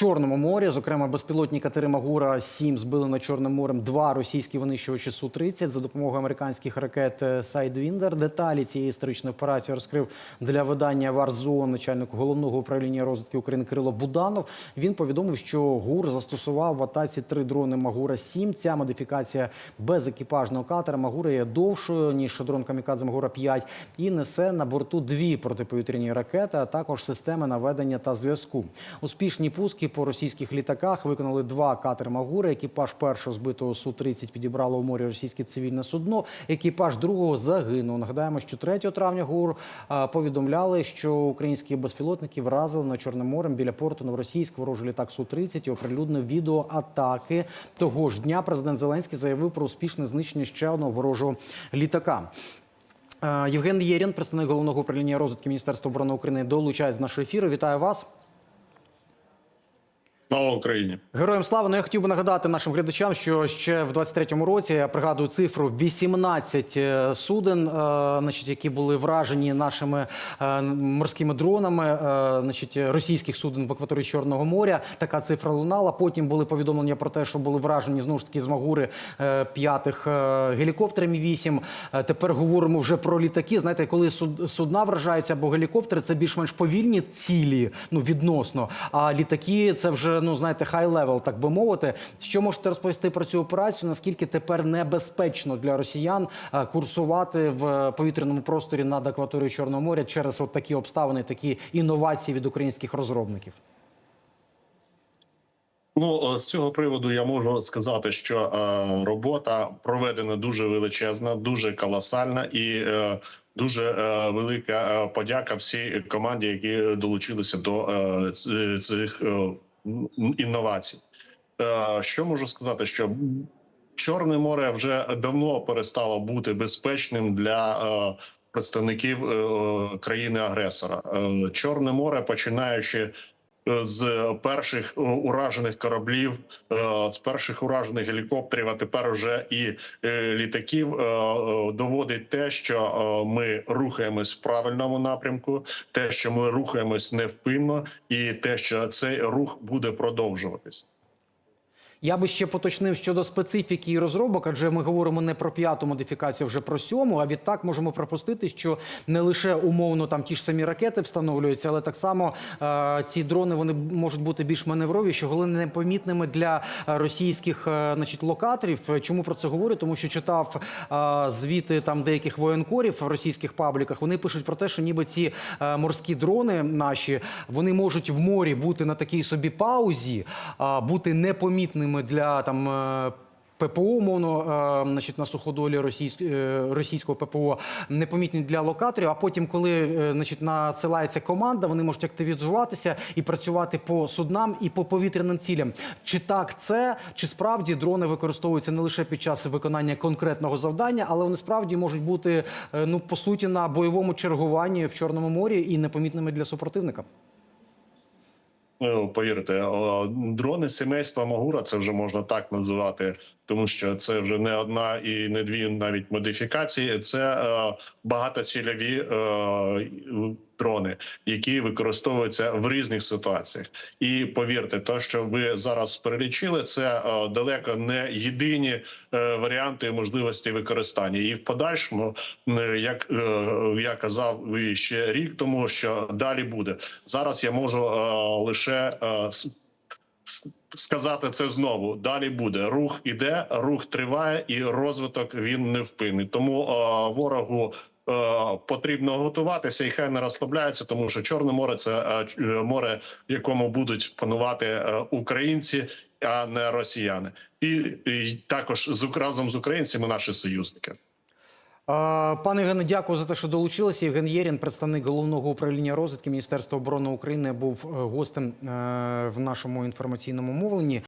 Чорному морі. Зокрема, безпілотні катери Магура 7 збили над Чорним морем два російські винищувачі су 30 за допомогою американських ракет е, Сайдвіндер. Деталі цієї історичної операції розкрив для видання Варзон начальник головного управління розвідки України Кирило Буданов. Він повідомив, що ГУР застосував в атаці три дрони Магура 7 Ця модифікація без екіпажного катера Магура є довшою ніж дрон Камікадзе Магура 5 і несе на борту дві протиповітряні ракети, а також системи наведення та зв'язку. Успішні пуски по російських літаках виконали два катери Магура. Екіпаж першого збитого су 30 підібрало у морі російське цивільне судно. Екіпаж другого загинув. Нагадаємо, що 3 травня ГУР повідомляли, що українські безпілотники вразили над Чорним морем біля порту Новоросійськ ворожий літак су 30 і оприлюднив відео атаки. Того ж дня президент Зеленський заявив про успішне знищення ще одного ворожого літака. Е, Євген Єрін, представник головного управління розвідки Міністерства оборони України, долучається з нашого ефіру. Вітаю вас. Слава Україні! Героям слава. Ну я хотів би нагадати нашим глядачам, що ще в 23-му році я пригадую цифру 18 е, суден, е, значить, які були вражені нашими е, морськими дронами, значить, російських суден в акваторії Чорного моря. Така цифра лунала. Потім були повідомлення про те, що були вражені знову ж таки з Магури п'ятих гелікоптерів Мі-8. Е, Тепер говоримо вже про літаки. Знаєте, коли суд, судна вражаються або гелікоптери, це більш-менш повільні цілі, ну відносно. А літаки це вже ну знаєте, хай левел, так би мовити. Що можете розповісти про цю операцію? Наскільки тепер небезпечно для росіян е, курсувати в повітряному просторі над акваторією Чорного моря через от такі обставини, такі інновації від українських розробників? Ну з цього приводу я можу сказати, що е, робота проведена дуже величезна, дуже колосальна і е, дуже е, велика е, подяка всій команді, які долучилися до е, цих е, інновацій. Е, що можу сказати, що Чорне море вже давно перестало бути безпечним для е, представників е, країни-агресора. Чорне море, починаючи з перших е, уражених кораблів, е, з перших уражених гелікоптерів, а тепер уже і е, літаків, доводить те, що ми рухаємось в правильному напрямку, те, що ми рухаємось невпинно, і те, що цей рух буде продовжуватись. Я би ще поточнив щодо специфіки і розробок, адже ми говоримо не про п'яту модифікацію, вже про сьому. А відтак можемо пропустити, що не лише умовно там ті ж самі ракети встановлюються, але так само е, ці дрони вони можуть бути більш маневрові, що головне непомітними для е, російських е, значить, локаторів. Чому про це говорю? Тому що читав е, звіти там деяких воєнкорів в російських пабліках. Вони пишуть про те, що ніби ці е, морські дрони наші вони можуть в морі бути на такій собі паузі, а, бути непомітними для там. е, ППО, умовно, е, значить, на суходолі е, російського ППО непомітні для локаторів. А потім, коли значить, надсилається команда, вони можуть активізуватися і працювати по суднам і по повітряним цілям. Чи так це, чи справді дрони використовуються не лише під час виконання конкретного завдання, але вони справді можуть бути ну по суті на бойовому чергуванні в Чорному морі і непомітними для супротивника. Ну, повірте, дрони сімейства Магура це вже можна так називати, тому що це вже не одна і не дві навіть модифікації. Це е, багатоцільові е, дрони, які використовуються в різних ситуаціях. І повірте, то що ви зараз перелічили, це е, далеко не єдині е, варіанти можливості використання. І в подальшому, як е, я казав і ще рік тому, що далі буде зараз. Я можу лише сказати це знову. Далі буде рух іде, рух триває, і розвиток він невпинний. Тому е, ворогу. Е, Потрібно готуватися і хай не розслабляється, тому що Чорне море це е, е, море, в якому будуть панувати українці, а не росіяни, і, і також з разом з українцями наші союзники. Пане Євгене, дякую за те, що долучилися. Євген Єрін, представник головного управління розвідки Міністерства оборони України, був гостем в нашому інформаційному мовленні.